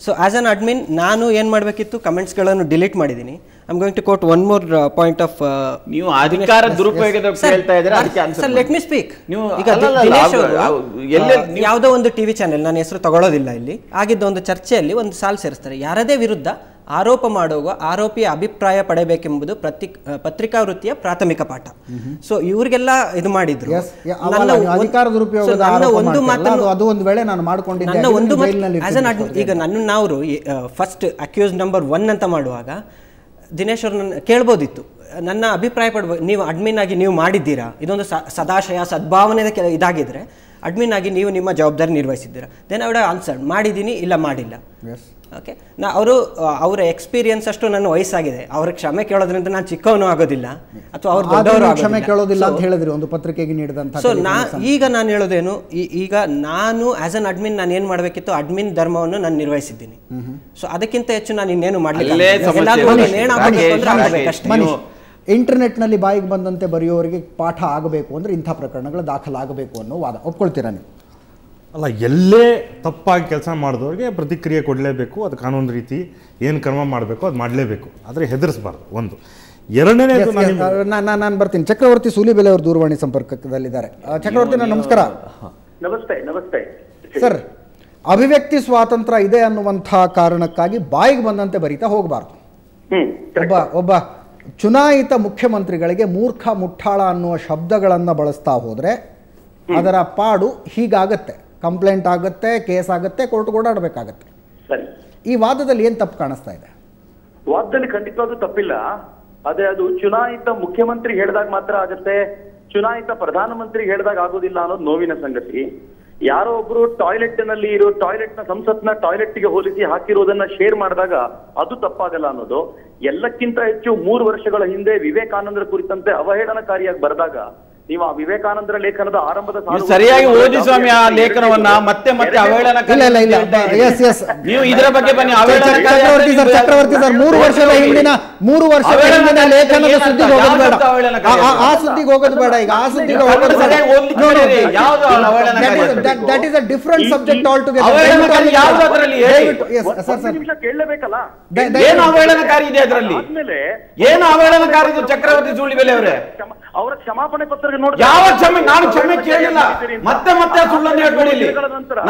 so as an admin ನಾನು ಏನು ಮಾಡಬೇಕಿತ್ತು? ಕಮೆಂಟ್ಸ್ಗಳನ್ನು ಡಿಲೀಟ್ ಮಾಡಿದ್ದೀನಿ I'm going to quote one more point of ನೀವು ಅಧಿಕಾರ ದುರುಪಯೋಗದ ಹೇಳ್ತಾ answer sir let me speak ನೀವು- ಯಾವುದೋ ಒಂದು ಟಿವಿ ಚಾನೆಲ್ ನನ್ನ ಹೆಸರು ತಗೊಳ್ಳೋದಿಲ್ಲ ಇಲ್ಲಿ. ಆಗಿದ್ದ ಒಂದು ಚರ್ಚೆಯಲ್ಲಿ ಒಂದು ಸಾಲು ಸೇರಿಸ್ತಾರೆ. ಯಾರದೇ ವಿರುದ್ಧ ಆರೋಪ ಮಾಡುವಾಗ ಆರೋಪಿಯ ಅಭಿಪ್ರಾಯ ಪಡೆಯಬೇಕೆಂಬುದು ಪ್ರತಿ ಪತ್ರಿಕಾ ವೃತ್ತಿಯ ಪ್ರಾಥಮಿಕ ಪಾಠ. ಸೊ ಇವ್ರಿಗೆಲ್ಲ ಇದು ಮಾಡಿದ್ರು. ಅಧಿಕಾರ ದುರುಪಯೋಗದ ಒಂದು ಮಾತನ್ನು ಅದು- ಒಂದು ವೇಳೆ ನಾನು ಮಾಡ್ಕೊಂಡಿದ್ದೆ ನನ್ನ ಒಂದು ಈಗ ನನ್ನ ನಾವು ಫಸ್ಟ್ ಅಕ್ಯೂಸ್ ನಂಬರ್ ಒನ್ ಅಂತ ಮಾಡುವಾಗ ದಿನೇಶ್ ಅವ್ರನ್ನ ಕೇಳ್ಬೋದಿತ್ತು. ನನ್ನ ಅಭಿಪ್ರಾಯ ಪಡ್ಬೋದು ನೀವು ಅಡ್ಮಿನ್ ಆಗಿ ನೀವು ಮಾಡಿದ್ದೀರಾ? ಇದೊಂದು ಸ- ಸದಾಶಯ ಸದ್ಭಾವನೆಯ ಕೆಲ ಇದಾಗಿದ್ರೆ ಅಡ್ಮಿನ್ ಆಗಿ ನೀವು ನಿಮ್ಮ ಜವಾಬ್ದಾರಿ ನಿರ್ವಹಿಸಿದ್ದೀರಾ? ದೆನ್ ಅವಡ ಆನ್ಸರ್ ಮಾಡಿದ್ದೀನಿ ಇಲ್ಲ ಮಾಡಿಲ್ಲ. ಓಕೆ ನಾ ಅವರು ಅವರ ಎಕ್ಸ್ಪೀರಿಯನ್ಸ್ ಅಷ್ಟು ನನ್ನ ವಯಸ್ಸಾಗಿದೆ. ಅವ್ರ ಕ್ಷಮೆ ಕೇಳೋದ್ರಿಂದ ನಾನು ಚಿಕ್ಕವನು ಆಗೋದಿಲ್ಲ. ಅಥವಾ ಅವ್ರು ದೊಡ್ಡವರು ಕ್ಷಮೆ ಕೇಳೋದಿಲ್ಲ ಅಂತ ಹೇಳಿದ್ರೆ ಒಂದು ಪತ್ರಿಕೆಗೆ ನೀಡಿದಂತ ಸೊ ನಾ ಈಗ ನಾನು ಹೇಳೋದೇನು ಈಗ ನಾನು ಆಸ್ ಅನ್ ಅಡ್ಮಿನ್ ನಾನು ಏನು ಮಾಡಬೇಕಿತ್ತು ಅಡ್ಮಿನ್ ಧರ್ಮವನ್ನು ನಾನು ನಿರ್ವಹಿಸಿದ್ದೀನಿ. ಸೊ ಅದಕ್ಕಿಂತ ಹೆಚ್ಚು ನಾನು ಇನ್ನೇನು ಮಾಡಲಿಲ್ಲ. ಇಂಟರ್ನೆಟ್ನಲ್ಲಿ ಬಾಯಿಗೆ ಬಂದಂತೆ ಬರೆಯೋರಿಗೆ ಪಾಠ ಆಗಬೇಕು ಅಂದ್ರೆ ಇಂಥ ಪ್ರಕರಣಗಳು ದಾಖಲಾಗಬೇಕು ಅನ್ನೋ ವಾದ. ಒಪ್ಕೊಳ್ತೀರಾ ನೀವು? ಅಲ್ಲ ಎಲ್ಲೇ ತಪ್ಪಾಗಿ ಕೆಲಸ ಮಾಡಿದವ್ರಿಗೆ ಪ್ರತಿಕ್ರಿಯೆ ಕೊಡಲೇಬೇಕು ಅದು ಕಾನೂನು ರೀತಿ ಏನು ಕ್ರಮ ಮಾಡಬೇಕು ಅದು ಮಾಡಲೇಬೇಕು. ಆದರೆ ಹೆದರಿಸಬಾರ್ದು ಒಂದು. ಎರಡನೇದು ನಾನು ನಾನು ಬರ್ತೀನಿ. ಚಕ್ರವರ್ತಿ ಸೂಲಿಬೆಲೆ ಅವರು ದೂರವಾಣಿ ಸಂಪರ್ಕದಲ್ಲಿದ್ದಾರೆ. ಚಕ್ರವರ್ತಿ ನಾನು ನಮಸ್ಕಾರ. ನಮಸ್ತೆ ನಮಸ್ತೆ. ಸರ್ ಅಭಿವ್ಯಕ್ತಿ ಸ್ವಾತಂತ್ರ್ಯ ಇದೆ ಅನ್ನುವಂಥ ಕಾರಣಕ್ಕಾಗಿ ಬಾಯಿಗೆ ಬಂದಂತೆ ಬರೀತಾ ಹೋಗಬಾರ್ದು. ಹ್ಮ್ ಒಬ್ಬ ಒಬ್ಬ ಚುನಾಯಿತ ಮುಖ್ಯಮಂತ್ರಿಗಳಿಗೆ ಮೂರ್ಖ ಮುಟ್ಟಾಳ ಅನ್ನುವ ಶಬ್ದಗಳನ್ನು ಬಳಸ್ತಾ ಹೋದರೆ ಅದರ ಪಾಡು ಹೀಗಾಗತ್ತೆ. ಕಂಪ್ಲೇಂಟ್ ಆಗುತ್ತೆ ಕೇಸ್ ಆಗುತ್ತೆ ಕೋರ್ಟ್ ಓಡಾಡಬೇಕಾಗತ್ತೆ. ಸರಿ. ಈ ವಾದದಲ್ಲಿ ಏನು ತಪ್ಪು ಕಾಣಿಸ್ತಾ ಇದೆ? ವಾದದಲ್ಲಿ ಖಂಡಿತವಾಗೂ ತಪ್ಪಿಲ್ಲ. ಅದೇ ಅದು ಚುನಾಯಿತ ಮುಖ್ಯಮಂತ್ರಿ ಹೇಳಿದಾಗ ಮಾತ್ರ ಆಗುತ್ತೆ ಚುನಾಯಿತ ಪ್ರಧಾನಮಂತ್ರಿ ಹೇಳಿದಾಗ ಆಗೋದಿಲ್ಲ ಅನ್ನೋದು ನೋವಿನ ಸಂಗತಿ. ಯಾರೋ ಒಬ್ರು ಟಾಯ್ಲೆಟ್ನಲ್ಲಿ ಇರೋ ಟಾಯ್ಲೆಟ್ನ ಸಂಸತ್ನ ಟಾಯ್ಲೆಟ್ಗೆ ಹೋಲಿಸಿ ಹಾಕಿರೋದನ್ನ ಶೇರ್ ಮಾಡಿದಾಗ ಅದು ತಪ್ಪಾಗಲ್ಲ ಅನ್ನೋದು. ಎಲ್ಲಕ್ಕಿಂತ ಹೆಚ್ಚು ಮೂರು ವರ್ಷಗಳ ಹಿಂದೆ ವಿವೇಕಾನಂದರ ಕುರಿತಂತೆ ಅವಹೇಳನಕಾರಿಯಾಗಿ ಬರೆದಾಗ ನೀವು ಆ ವಿವೇಕಾನಂದರ ಲೇಖನದ ಆರಂಭದ ಸಾಲು- ಸರಿಯಾಗಿ ಓದಿ ಸ್ವಾಮಿ ಆ ಲೇಖನವನ್ನ ಮತ್ತೆ ಮತ್ತೆ ನೀವು ಇದರ ಬಗ್ಗೆ ಬನ್ನಿ ಅವೇಳನ ಚಕ್ರವರ್ತಿ ಸರ್ ಚಕ್ರವರ್ತಿ ಸರ್ ಮೂರು ವರ್ಷದ ಹಿಂದಿನ ಮೂರು ವರ್ಷದ ಹಿಂದಿನ ಲೇಖನದ ಸುದ್ದಿಗೆ ಹೋಗೋದು ಬೇಡ. ಆ- ಸುದ್ದಿಗೆ ಹೋಗೋದು ಬೇಡ ಈಗ ಆ ಸುದ್ದಿಗೆ ಹೋಗೋದು that is a different subject altogether sir sir. ನಿಮಿಷ ಕೇಳಲೇಬೇಕಲ್ಲ ಏನು ಅವಹೇಳನಕಾರಿ ಇದೆ ಅದರಲ್ಲಿ? ಏನು ಅವಹೇಳನಕಾರಿ ಇದು ಚಕ್ರವರ್ತಿ ಸುಳ್ಳಿಬೆಲೆ ಅವರೇ? ಅವರ ಕ್ಷಮಾಪಣೆ ಪತ್ರ ಯಾವ ಕ್ಷಮೆ ನಾನು ಕ್ಷಮೆ ಕೇಳಿಲ್ಲ. ಮತ್ತೆ ಮತ್ತೆ ಸುಳ್ಳನ್ನು ಹೇಳ್ಬೇಡಿ.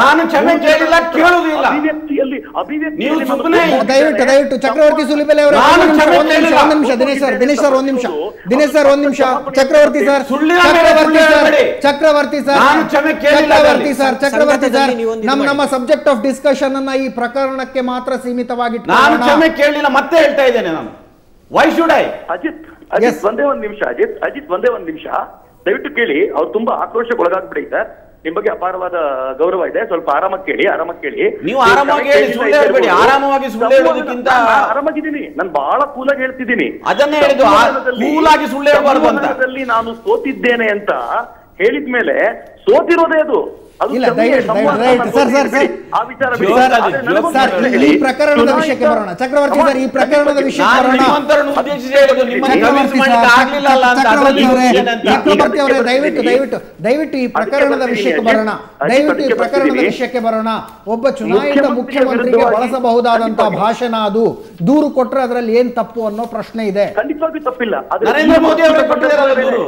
ನಾನು ಕ್ಷಮೆ ಕೇಳಿಲ್ಲ ಕೇಳುವುದಿಲ್ಲ. ಅಭಿವ್ಯಕ್ತಿಯಲ್ಲಿ ನೀವು ಅಭಿವ್ಯಕ್ತಿಯಲ್ಲಿ ಸುಮ್ಮನೆ ದಯವಿಟ್ಟು ದಯವಿಟ್ಟು ಚಕ್ರವರ್ತಿ ಸುಲಿಬೆಲೆ ಅವರು ನಾನು ಒಂದು ನಿಮಿಷ, ಕ್ಷಮೆ ಒಂದು ನಿಮಿಷ ಕೇಳಿಲ್ಲ. ಒಂದು ನಿಮಿಷ ದಿನೇಶ್ ಸರ್ ದಿನೇಶ್ ಸರ್ ಒಂದು ನಿಮಿಷ. ದಿನೇಶ್ ಸರ್ ಒಂದು ನಿಮಿಷ. ಚಕ್ರವರ್ತಿ ಸರ್ ಸುಳ್ಳಿನ ಚಕ್ರವರ್ತಿ ಸರ್ ಚಕ್ರವರ್ತಿ ಸರ್ ನಾನು ಕ್ಷಮೆ ಕೇಳಿಲ್ಲ ಚಕ್ರವರ್ತಿ ಸರ್ ಚಕ್ರವರ್ತಿ ಸರ್ ನಮ್ಮ ನಮ್ಮ ಸಬ್ಜೆಕ್ಟ್ ಆಫ್ ಡಿಸ್ಕಷನ್ ಅನ್ನ ಈ ಪ್ರಕರಣಕ್ಕೆ ಮಾತ್ರ ಸೀಮಿತವಾಗಿ ನಾನು ಕ್ಷಮೆ ಕೇಳಿಲ್ಲ ಮತ್ತೆ ಹೇಳ್ತಾ ಇದ್ದೇನೆ ನಾನು. Why should I Ajit Ajit ಒಂದೇ ಒಂದ್ ನಿಮಿಷ ಅಜಿತ್ ಅಜಿತ್ ಒಂದೇ ಒಂದ್ ನಿಮಿಷ. ದಯವಿಟ್ಟು ಕೇಳಿ ಅವ್ರು ತುಂಬಾ ಆಕ್ರೋಶಕ್ಕೆ ಒಳಗಾಗ್ಬಿಡಿ ಸರ್. ನಿಮ್ ಬಗ್ಗೆ ಅಪಾರವಾದ ಗೌರವ ಇದೆ. ಸ್ವಲ್ಪ ಆರಾಮಾಗಿ ಕೇಳಿ ಆರಾಮಾಗಿ ಕೇಳಿ. ನೀವು ಆರಾಮಾಗಿ ಹೇಳಿ, ಸುಳ್ಳು ಹೇಳೋದಕ್ಕಿಂತ- ನಾನು ಆರಾಮಾಗಿದ್ದೀನಿ. ನಾನು ಬಹಳ ಕೂಲಾಗಿ ಹೇಳ್ತಿದ್ದೀನಿ. ಅದನ್ನೇ ಹೇಳಿದ್ದು, ಕೂಲಾಗಿ ಸುಳ್ಳು ಹೇಳ್ಬಾರ್ದು ಅಂತ. ನಾನು ಸೋತಿದ್ದೇನೆ ಅಂತ ಹೇಳಿದ್ಮೇಲೆ ಸೋತಿರೋದೇ ಅದು. ಅದು ಇಲ್ಲ, ಈ. ಪ್ರಕರಣದ ವಿಷಯಕ್ಕೆ ಬರೋಣ. ಚಕ್ರವರ್ತಿ ಸರ್, ಈ ಪ್ರಕರಣದ ವಿಷಯಕ್ಕೆ ಬರೋಣ. ಹೇಳುದು ಚಕ್ರವರ್ತಿ ಅವರೇ, ಚಕ್ರವರ್ತಿ ಅವರೇ ದಯವಿಟ್ಟು ದಯವಿಟ್ಟು ದಯವಿಟ್ಟು ಈ ಪ್ರಕರಣದ ವಿಷಯಕ್ಕೆ ಬರೋಣ. ದಯವಿಟ್ಟು ಈ ಪ್ರಕರಣದ ವಿಷಯಕ್ಕೆ ಬರೋಣ. ಒಬ್ಬ ಚುನಾಯಿತ ಮುಖ್ಯಮಂತ್ರಿಗೆ ಬಳಸಬಹುದಾದಂತಹ ಭಾಷಣ ಅದು. ದೂರು ಕೊಟ್ರೆ ಅದರಲ್ಲಿ ಏನ್ ತಪ್ಪು ಅನ್ನೋ ಪ್ರಶ್ನೆ ಇದೆ. ಖಂಡಿತವಾಗಿ ತಪ್ಪಿಲ್ಲ. ನರೇಂದ್ರ ಮೋದಿ ಅವರು ಕೊಟ್ಟಿದ್ದಾರೆ ದೂರು.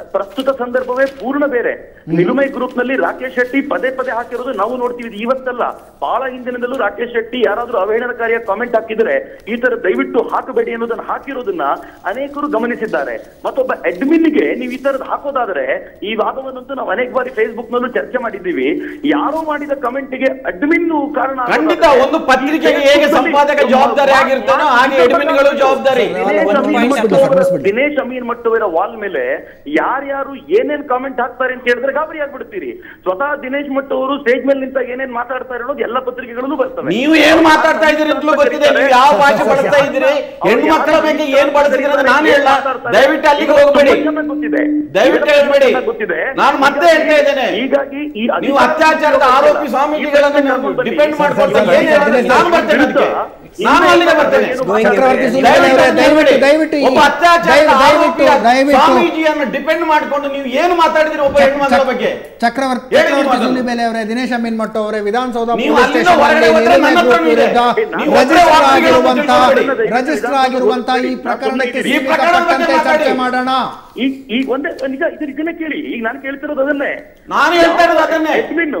ಪ್ರಸ್ತುತ ಸಂದರ್ಭವೇ ಪೂರ್ಣ ಬೇರೆ. ನಿಲುಮೈ ಗ್ರೂಪ್ನಲ್ಲಿ ರಾಕೇಶ್ ಶೆಟ್ಟಿ ಪದೇ ಪದೇ ಹಾಕಿರೋದು ನಾವು ನೋಡ್ತೀವಿ. ಇವತ್ತಲ್ಲ. ಬಹಳ ಹಿಂದಿನದಲ್ಲೂ ರಾಕೇಶ್ ಶೆಟ್ಟಿ ಯಾರಾದ್ರೂ ಅವಹೇಳನಕಾರಿಯ ಕಾಮೆಂಟ್ ಹಾಕಿದ್ರೆ ಈ ತರ ದಯವಿಟ್ಟು ಹಾಕಬೇಡಿ ಅನ್ನೋದನ್ನ ಹಾಕಿರೋದನ್ನ ಅನೇಕರು ಗಮನಿಸಿದ್ದಾರೆ. ಮತ್ತೊಬ್ಬ ಅಡ್ಮಿನ್ಗೆ ನೀವು ಈ ತರದ್ ಹಾಕೋದಾದ್ರೆ ಈ ವಾದವನ್ನಂತೂ ನಾವು ಅನೇಕ ಬಾರಿ ಫೇಸ್ಬುಕ್ ನಲ್ಲೂ ಚರ್ಚೆ ಮಾಡಿದ್ದೀವಿ. ಯಾರೋ ಮಾಡಿದ ಕಮೆಂಟ್ಗೆ ಅಡ್ಮಿನ್ ಕಾರಣ ಖಂಡಿತ ಒಂದು ಪತ್ರಿಕೆಗೆ ಹೇಗೆ ಸಂಪಾದಕ ಜವಾಬ್ದಾರಿ ಆಗಿರ್ತಾನೋ ಹಾಗೆ ಜವಾಬ್ದಾರಿ. ದಿನೇಶ್ ಅಮೀನ್ point ಮಟ್ಟು ಬಿಡಿ, ಅವರ- ಬಿಡಿಸ್ಬಿಡಿ. ದಿನೇಶ್ ಅಮೀನ್ ಮಟ್ಟು ಅವರ ವಾಲ್ ಮೇಲೆ ಯಾರ್ಯಾರು ಏನೇನ್ ಕಾಮೆಂಟ್ ಹಾಕ್ತಾರೆ ಅಂತ ಹೇಳಿದ್ರೆ ಗಾಬರಿ ಆಗ್ಬಿಡ್ತೀರಿ. ಸ್ವತಃ ದಿನೇಶ್ ಮಟ್ಟು ಅವರು ಸ್ಟೇಜ್ ಮೇಲೆ ನಿಂತಾಗ ಏನೇನ್ ಮಾತಾಡ್ತಾರೆ ಅನ್ನೋದು ಎಲ್ಲ ಪತ್ರಿಕೆಗಳಲ್ಲೂ ಬರ್ತವೆ. ನೀವು ಏನ್ ಮಾತಾಡ್ತಾ ಇದ್ದೀರಿ ಅಂತಲೂ ಗೊತ್ತಿದೆ. ನೀವು ಯಾವ ಭಾಷೆ ಬಳಸ್ತಾ ಇದ್ದೀರಿ? ಹೆಣ್ಣು ಮಕ್ಕಳ ಬಗ್ಗೆ ಏನ್ ಬಳಸ್ತೀರಿ ಅಂತ ನಾನು ಹೇಳ ದಯವಿಟ್ಟು ಅಲ್ಲಿಗೆ ಹೋಗ್ಬೇಡಿ. ಗೊತ್ತಿದೆ. ದಯವಿಟ್ಟು ಹೇಳ್ಬೇಡಿ. ಗೊತ್ತಿದೆ. ನಾನು ಮತ್ತೆ ಹೇಳ್ತಾ ಇದ್ದೇನೆ. ಹೀಗಾಗಿ ಈ ನೀವು ಅತ್ಯಾಚಾರದ ಆರೋಪಿ ಸ್ವಾಮೀಜಿಗಳನ್ನು ಡಿಪೆಂಡ್ ಹೇಳಿದ್ರೆ ನಾನು ಬರ್ತೇನೆ ನಾನು ಅಲ್ಲಿಗೆ ಬರ್ತೇನೆ. ದಯವಿಟ್ಟು ಒಬ್ಬ ಸ್ವಾಮೀಜಿಯನ್ನು ಡಿಪೆಂಡ್ ಮಾಡ್ಕೊಂಡು ನೀವು ಏನು ಮಾತಾಡಿದ್ರಿ ಒಬ್ಬ ಹೆಣ್ಣು ಮಕ್ಕಳ ಬಗ್ಗೆ? ಚಕ್ರವರ್ತಿ. ಸುಲಿಬೆಲೆ ಅವರೇ ದಿನೇಶ್ ಅಮೀನ್ ಮಟ್ಟು ಅವರೇ ವಿಧಾನಸೌಧ ರಿಜಿಸ್ಟರ್ ಒಬ್ಬರೇ ಆಗಿರುವಂತ ರಿಜಿಸ್ಟರ್ ಆಗಿರುವಂತ ಈ ಪ್ರಕರಣಕ್ಕೆ ಚರ್ಚೆ ಮಾಡೋಣ ಈಗ ಈಗ ಒಂದೇ ನಿಜ ಇದು ಇದನ್ನೇ ಕೇಳಿ. ಈಗ ನಾನು ಕೇಳ್ತಿರೋದು ಅದನ್ನೇ. ನಾನು ಹೇಳ್ತಾ ಇರೋದು ಅದನ್ನೇ. ಅಡ್ಮಿನ್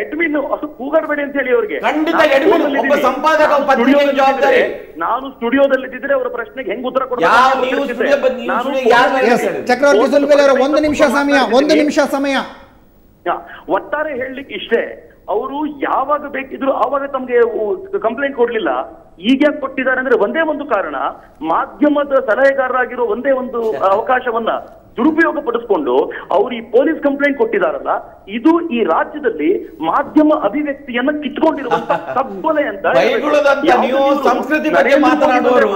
ಅಡ್ಮಿನ್ ಕೂಗಾಡಬೇಡಿ ಅಂತ ಹೇಳಿ ಅವ್ರಿಗೆ. ಖಂಡಿತ ನಾನು admin, ಸ್ಟುಡಿಯೋದಲ್ಲಿ ಒಬ್ಬ ಸಂಪಾದಕ ಪತ್ರಿಕೆಗೆ ಜವಾಬ್ದಾರಿ. ನಾನು ಸ್ಟುಡಿಯೋದಲ್ಲಿ ಇದ್ದಿದ್ರೆ ಅವರ ಪ್ರಶ್ನೆಗೆ ಹೆಂಗ್ ಉತ್ತರ ಕೊಡ್ತಾರೆ ಚಕ್ರವರ್ತಿ ಸುಲ್ಬೇಲ್ ಒಂದು ನಿಮಿಷ ಸಮಯ ಒಂದು ನಿಮಿಷ ಸಮಯ. ಯಾ, ಒಟ್ಟಾರೆ ಹೇಳಲಿಕ್ಕೆ ಇಷ್ಟೇ. ಅವರು ಯಾವಾಗ ಬೇಕಿದ್ರು ಆವಾಗ ತಮ್ಗೆ ಕಂಪ್ಲೇಂಟ್ ಕೊಡ್ಲಿಲ್ಲ. ಈಗ ಯಾಕೆ ಕೊಟ್ಟಿದ್ದಾರೆ ಅಂದ್ರೆ ಒಂದೇ ಒಂದು ಕಾರಣ ಮಾಧ್ಯಮದ ಸಲಹೆಗಾರರಾಗಿರೋ ಒಂದೇ ಒಂದು ಅವಕಾಶವನ್ನ ದುರುಪಯೋಗ ಪಡಿಸ್ಕೊಂಡು ಅವ್ರು ಈ ಪೊಲೀಸ್ ಕಂಪ್ಲೇಂಟ್ ಕೊಟ್ಟಿದಾರಲ್ಲ ಇದು ಈ ರಾಜ್ಯದಲ್ಲಿ ಮಾಧ್ಯಮ ಅಭಿವ್ಯಕ್ತಿಯನ್ನ ಕಿತ್ಕೊಂಡಿರುವಂತ ಕಬ್ಬಲೆ ಅಂತ ನೀವು ಸಂಸ್ಕೃತಿ ಬಗ್ಗೆ ಮಾತನಾಡುವರು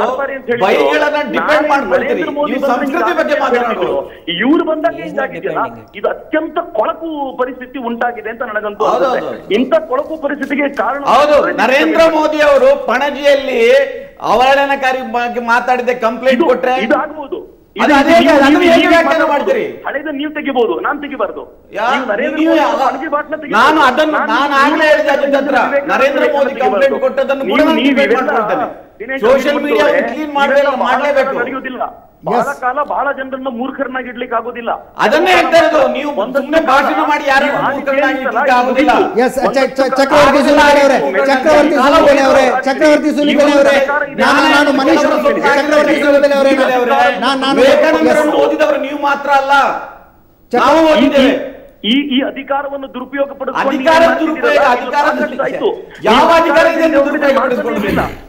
ಇವ್ರು ಬಂದಾಗ depending. ಇದು ಅತ್ಯಂತ ಕೊಳಕು ಪರಿಸ್ಥಿತಿ ಉಂಟಾಗಿದೆ ಅಂತ ನನಗಂತೂ. ಇಂಥ ಕೊಳಕು ಪರಿಸ್ಥಿತಿಗೆ ಕಾರಣ ಹೌದು ನರೇಂದ್ರ ಮೋದಿ ಅವರು ಪಣಜಿಯಲ್ಲಿ ಅವಹೇಳನಕಾರಿ ಬಗ್ಗೆ ಮಾತಾಡಿದ ಕಂಪ್ಲೇಂಟ್ ಕೊಟ್ಟರೆ ಕೊಟ್ರೆ. ಇದು ನೀವು-? ಹಳೆದ ತೆಗಿಬಹುದು ನಾನ್ ತೆಗಿಬಾರ್ದು. ನಾನು ಅದನ್ನು ನಾನು ಆಗ್ಲೇ ಹೇಳಿದೆ ನರೇಂದ್ರ ಮೋದಿ. ಕಂಪ್ಲೇಂಟ್ ಕೊಟ್ಟದನ್ನು ಸೋಷಿಯಲ್ ಮೀಡಿಯಾ ಕ್ಲೀನ್ ಮಾಡಬೇಕು ಮಾಡಲೇಬೇಕು. ನಡೆಯುವುದಿಲ್ಲ. ಬಹಳ ಕಾಲ ಬಹಳ ಜನರನ್ನ ಮೂರ್ಖರನ್ನಾಗಿ ಇಡ್ಲಿಕ್ಕೆ ಆಗೋದಿಲ್ಲ. ಅದನ್ನೇ ಹೇಳ್ತಾ ಇರೋದು ನೀವು ಒಂದಷ್ಟು ಸುಮ್ಮನೆ ಭಾಷಣ ಮಾಡಿ ಯಾರನ್ನ ನೀವು ಮೂರ್ಖರನ್ನಾಗಿ ಇಡ್ಲಿಕ್ಕೆ ಆಗೋದಿಲ್ಲ. ಎಸ್ ಚಕ್ರವರ್ತಿ ಸುಲಿಬೆಲೆ ಅವರೇ ಚಕ್ರವರ್ತಿ ಸುಲಿಬೆಲೆ ಅವರೇ ಚಕ್ರವರ್ತಿ ಸುಲಿಬೆಲೆ ಅವರೇ ನಾನು ನಾನು ಮನೀಶ್ ಚಕ್ರವರ್ತಿ ಸುಲಿಬೆಲೆ ಅವರೇ. ನಾನು ನಾನು. ಓದಿದವರು ನೀವು ಮಾತ್ರ ಅಲ್ಲ. ನಾವು ಓದಿದ್ದೇವೆ. ಈ ಈ ಅಧಿಕಾರವನ್ನು ದುರುಪಯೋಗ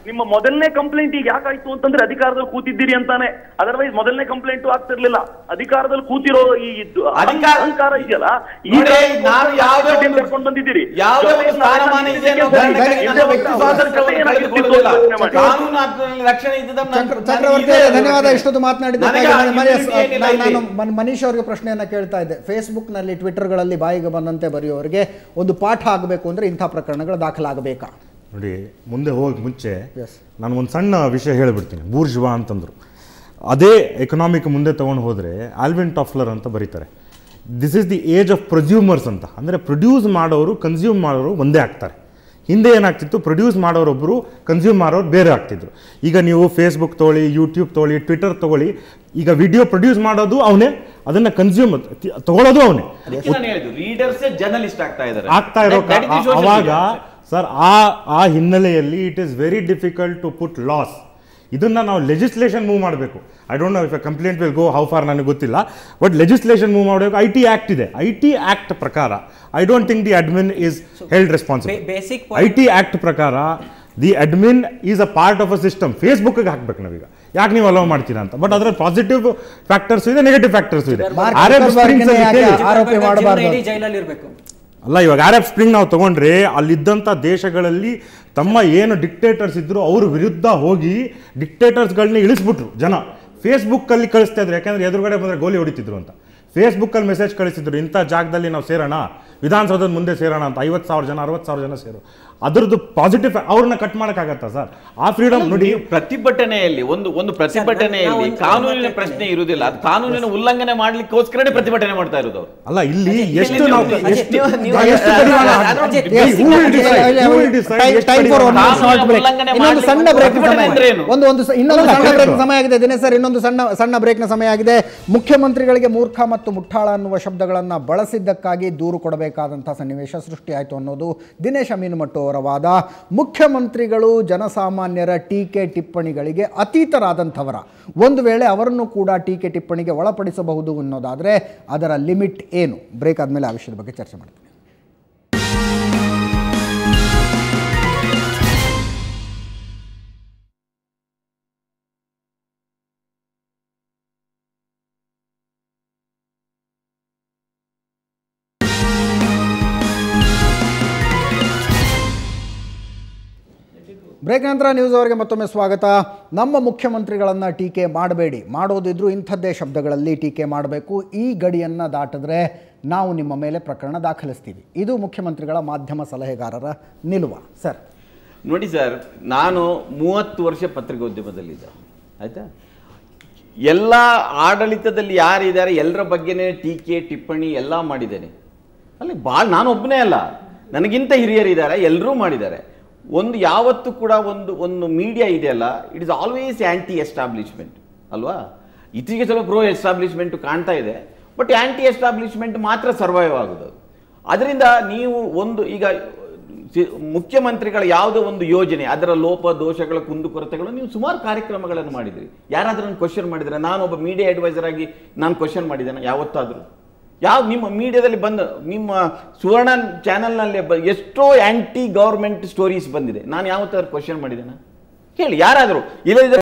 ನಿಮ್ಮ ಮೊದಲನೇ ಕಂಪ್ಲೇಂಟ್ ಈಗ ಯಾಕಾಯ್ತು ಅಂತಂದ್ರೆ ಅಧಿಕಾರದಲ್ಲಿ ಕೂತಿದ್ದೀರಿ ಅಂತಾನೆ. ಅದರ್ವೈಸ್ ಮೊದಲನೇ ಕಂಪ್ಲೇಂಟ್ ಆಗ್ತಿರ್ಲಿಲ್ಲ. ಅಧಿಕಾರದಲ್ಲಿ ಕೂತಿರೋ ಈ ಅಹಂಕಾರ ಇದೆಯಲ್ಲ ಈ ನೋಡಿ, ನಾನು ಯಾವುದೇ ಕರ್ಕೊಂಡು ಬಂದಿದ್ದೀರಿ. ಧನ್ಯವಾದ ಇಷ್ಟೊಂದು ಇಷ್ಟೊತ್ತು ನಾನು ಮನೀಶ್- ಅವರಿಗೆ ಪ್ರಶ್ನೆಯನ್ನ ಕೇಳ್ತಾ ಇದ್ದೆ. ಫೇಸ್ಬುಕ್ನಲ್ಲಿ ಟ್ವಿಟರ್ಗಳಲ್ಲಿ ಬಾಯಿಗೆ ಬಂದಂತೆ ಬರೆಯುವವರಿಗೆ ಒಂದು ಪಾಠ ಆಗಬೇಕು ಅಂದರೆ ಇಂಥ ಪ್ರಕರಣಗಳು ದಾಖಲಾಗಬೇಕಾ? ನೋಡಿ ಮುಂದೆ ಹೋಗಿ ಮುಂಚೆ. ನಾನು ಒಂದು ಸಣ್ಣ ವಿಷಯ ಹೇಳಿಬಿಡ್ತೀನಿ. ಬೂರ್ಜ್ವಾ ಅಂತಂದರು. ಅದೇ ಎಕನಾಮಿಕ್ ಮುಂದೆ ತೊಗೊಂಡು ಹೋದರೆ ಆಲ್ವಿನ್ ಟಾಫ್ಲರ್ ಅಂತ ಬರೀತಾರೆ. This is the age of prosumers ಅಂತ. ಅಂದರೆ ಪ್ರೊಡ್ಯೂಸ್ ಮಾಡೋರು ಕನ್ಸ್ಯೂಮ್ ಮಾಡೋರು ಒಂದೇ ಆಗ್ತಾರೆ. ಹಿಂದೆ ಏನಾಗ್ತಿತ್ತು? ಪ್ರೊಡ್ಯೂಸ್ ಮಾಡೋರೊಬ್ಬರು ಕನ್ಸ್ಯೂಮ್ ಮಾಡೋರು ಬೇರೆ ಆಗ್ತಿದ್ರು. ಈಗ ನೀವು ಫೇಸ್ಬುಕ್ ತೊಗೊಳ್ಳಿ ಯೂಟ್ಯೂಬ್ ತೊಗೊಳ್ಳಿ ಟ್ವಿಟರ್ ತೊಗೊಳ್ಳಿ ಈಗ ವಿಡಿಯೋ ಪ್ರೊಡ್ಯೂಸ್ ಮಾಡೋದು ಅವನೇ ಅದನ್ನ ಕನ್ಸ್ಯೂಮ್ ತಗೊಳ್ಳೋದು ಅವನೇ. ಆಗ್ತಾ ಇರೋ ಅವಾಗ ಸರ್ ಆ ಆ ಹಿನ್ನೆಲೆಯಲ್ಲಿ it is very difficult to put laws ಇದನ್ನ ನಾವು ಲೆಜಿಸ್ಲೇಷನ್ ಮೂವ್ ಮಾಡಬೇಕು. I don't know if a complaint will go how far ನನಗೆ ಗೊತ್ತಿಲ್ಲ ಬಟ್ ಲೆಜಿಸ್ಲೇಷನ್ ಮೂವ್ ಮಾಡಬೇಕು. ಐ ಟಿ ಆ್ಯಕ್ಟ್ ಇದೆ. ಐ ಟಿ ಆ್ಯಕ್ಟ್ ಪ್ರಕಾರ I don't think the admin is held responsible basic basic I T act ಪ್ರಕಾರ the admin is a part of a system ಫೇಸ್ಬುಕ್ಗೆ ಹಾಕ್ಬೇಕು ನಾವೀಗ. ಯಾಕೆ ನೀವು ಅಲೋ ಮಾಡ್ತೀರಾ ಅಂತ? ಬಟ್ ಅದರಲ್ಲಿ ಪಾಸಿಟಿವ್ ಫ್ಯಾಕ್ಟರ್ಸ್ ಇದೆ ನೆಗೆಟಿವ್ ಫ್ಯಾಕ್ಟರ್ಸ್ ಇದೆ. ಅಲ್ಲ, ಇವಾಗ ಅರಬ್ ಸ್ಪ್ರಿಂಗ್ ನಾವು ತಗೊಂಡ್ರೆ ಅಲ್ಲಿದ್ದಂಥ ದೇಶಗಳಲ್ಲಿ ತಮ್ಮ ಏನು ಡಿಕ್ಟೇಟರ್ಸ್ ಇದ್ದರು ಅವ್ರ ವಿರುದ್ಧ ಹೋಗಿ ಡಿಕ್ಟೇಟರ್ಸ್ಗಳನ್ನ ಇಳಿಸ್ಬಿಟ್ರು ಜನ. ಫೇಸ್ಬುಕ್ಕಲ್ಲಿ ಕಳಿಸ್ತಾ ಇದ್ರು, ಯಾಕಂದ್ರೆ ಎದುರುಗಡೆ ಬಂದರೆ ಗೋಲಿ ಹೊಡಿತಿದ್ರು ಅಂತ. ಫೇಸ್ಬುಕ್ಕಲ್ಲಿ ಮೆಸೇಜ್ ಕಳಿಸಿದ್ರು ಇಂಥ ಜಾಗದಲ್ಲಿ ನಾವು ಸೇರೋಣ, ವಿಧಾನಸೌಧದ ಮುಂದೆ ಸೇರೋಣ ಅಂತ. ಐವತ್ತು ಸಾವಿರ ಜನ, ಅರವತ್ತು ಸಾವಿರ ಜನ ಸೇರು. ಅದ್ರದ್ದು ಪಾಸಿಟಿವ್ ಅವ್ರನ್ನ ಕಟ್ ಮಾಡಕ್ಕಾಗತ್ತಾ ಸರ್ ಆ ಫ್ರೀಡಮ್ ನೋಡಿ ಪ್ರತಿಭಟನೆಯಲ್ಲಿ ಒಂದು ಒಂದು ಪ್ರತಿಭಟನೆಯಲ್ಲಿ ಕಾನೂನಿನ ಪ್ರಶ್ನೆ ಇರುವುದಿಲ್ಲ. ಅದು ಕಾನೂನಿನ ಉಲ್ಲಂಘನೆ ಮಾಡ್ಲಿಕ್ಕೋಸ್ಕರನೇ ಪ್ರತಿಭಟನೆ ಮಾಡ್ತಾ ಇರೋದು. ಅಲ್ಲ ಇಲ್ಲಿ ಎಷ್ಟು ನಾವು ಸಣ್ಣ ಬ್ರೇಕ್? ಒಂದು ಒಂದು ಇನ್ನೊಂದು ಸಣ್ಣ ಬ್ರೇಕ್ ಸಮಯ ಆಗಿದೆ ದಿನೇಶ್ ಸರ್ ಇನ್ನೊಂದು ಸಣ್ಣ ಸಣ್ಣ ಬ್ರೇಕ್ನ ಸಮಯ ಆಗಿದೆ. ಮುಖ್ಯಮಂತ್ರಿಗಳಿಗೆ ಮೂರ್ಖ ಮತ್ತು ಮುಟ್ಟಾಳ ಅನ್ನುವ ಶಬ್ದಗಳನ್ನು ಬಳಸಿದ್ದಕ್ಕಾಗಿ ದೂರು ಕೊಡಬೇಕಾದಂತಹ ಸನ್ನಿವೇಶ ಸೃಷ್ಟಿಯಾಯಿತು ಅನ್ನೋದು ದಿನೇಶ್ ಅಮೀನ್ಮಟ್ಟು ಅವರ ವಾದ ಮುಖ್ಯಮಂತ್ರಿಗಳು, ಜನಸಾಮಾನ್ಯರ ಟೀಕೆ ಟಿಪ್ಪಣಿಗಳಿಗೆ ಅತೀತರಾದಂಥವರ. ಒಂದು ವೇಳೆ ಅವರನ್ನು ಕೂಡ ಟೀಕೆ ಟಿಪ್ಪಣಿಗೆ ಒಳಪಡಿಸಬಹುದು ಅನ್ನೋದಾದರೆ ಅದರ ಲಿಮಿಟ್ ಏನು? ಬ್ರೇಕ್ ಆದಮೇಲೆ ಆ ವಿಷಯದ ಬಗ್ಗೆ ಚರ್ಚೆ ಮಾಡ್ತೀನಿ. ಬ್ರೇಕ್ ನಂತರ ನ್ಯೂಸ್ ಅವರಿಗೆ ಮತ್ತೊಮ್ಮೆ ಸ್ವಾಗತ. ನಮ್ಮ ಮುಖ್ಯಮಂತ್ರಿಗಳನ್ನು ಟೀಕೆ ಮಾಡಬೇಡಿ. ಮಾಡೋದಿದ್ರೂ ಇಂಥದ್ದೇ ಶಬ್ದಗಳಲ್ಲಿ ಟೀಕೆ ಮಾಡಬೇಕು. ಈ ಗಡಿಯನ್ನು ದಾಟಿದ್ರೆ ನಾವು ನಿಮ್ಮ ಮೇಲೆ ಪ್ರಕರಣ ದಾಖಲಿಸ್ತೀವಿ. ಇದು ಮುಖ್ಯಮಂತ್ರಿಗಳ ಮಾಧ್ಯಮ ಸಲಹೆಗಾರರ ನಿಲುವ. ಸರ್. ನೋಡಿ ಸರ್, ನಾನು ಮೂವತ್ತು ವರ್ಷ ಪತ್ರಿಕೋದ್ಯಮದಲ್ಲಿದ್ದೆ. ಆಯಿತಾ? ಎಲ್ಲ ಆಡಳಿತದಲ್ಲಿ ಯಾರಿದ್ದಾರೆ, ಎಲ್ಲರ ಬಗ್ಗೆನೇ ಟೀಕೆ, ಟಿಪ್ಪಣಿ ಎಲ್ಲ ಮಾಡಿದ್ದೇನೆ. ಅಲ್ಲಿ ಭಾಳ ನಾನು ಒಬ್ಬನೇ ಅಲ್ಲ. ನನಗಿಂತ ಹಿರಿಯರಿದ್ದಾರೆ ಎಲ್ಲರೂ ಮಾಡಿದ್ದಾರೆ. ಒಂದು ಯಾವತ್ತು ಕೂಡ ಒಂದು ಒಂದು ಮೀಡಿಯಾ ಇದೆಯಲ್ಲ it is always anti establishment ಅಲ್ವಾ? ಇತ್ತೀಚೆಗೆ ಸ್ವಲ್ಪ ಪ್ರೋ ಎಸ್ಟಾಬ್ಲಿಷ್ಮೆಂಟ್ ಕಾಣ್ತಾ ಇದೆ ಬಟ್ ಆ್ಯಂಟಿ ಎಸ್ಟಾಬ್ಲಿಷ್ಮೆಂಟ್ ಮಾತ್ರ ಸರ್ವೈವ್ ಆಗೋದು. ಅದರಿಂದ ನೀವು ಒಂದು, ಈಗ ಮುಖ್ಯಮಂತ್ರಿಗಳ ಯಾವುದೋ ಒಂದು ಯೋಜನೆ, ಅದರ ಲೋಪ, ದೋಷಗಳ ಕುಂದುಕೊರತೆಗಳು ನೀವು ಸುಮಾರು ಕಾರ್ಯಕ್ರಮಗಳನ್ನು ಮಾಡಿದ್ರಿ. ಯಾರಾದರೂ ಕ್ವಶನ್ ಮಾಡಿದ್ರೆ ನಾನು ಒಬ್ಬ ಮೀಡಿಯಾ ಅಡ್ವೈಸರ್ ಆಗಿ ನಾನು ಕ್ವಶನ್ ಮಾಡಿದ್ದೇನೆ, ಯಾವತ್ತಾದರೂ. ಯಾವ ನಿಮ್ಮ ಮೀಡಿಯಾದಲ್ಲಿ ಬಂದ ನಿಮ್ಮ ಸುವರ್ಣ ಚಾನೆಲ್ನಲ್ಲಿ ಎಷ್ಟೋ ಆಂಟಿ ಗೌರ್ಮೆಂಟ್ ಸ್ಟೋರೀಸ್ ಬಂದಿದೆ. ನಾನು ಯಾವತ್ತಾದ್ರು ಕ್ವಶನ್ ಮಾಡಿದ್ದೇನೆ? ಹೇಳಿ, ಯಾರಾದರೂ ಇಲ್ಲದಿದ್ದರೆ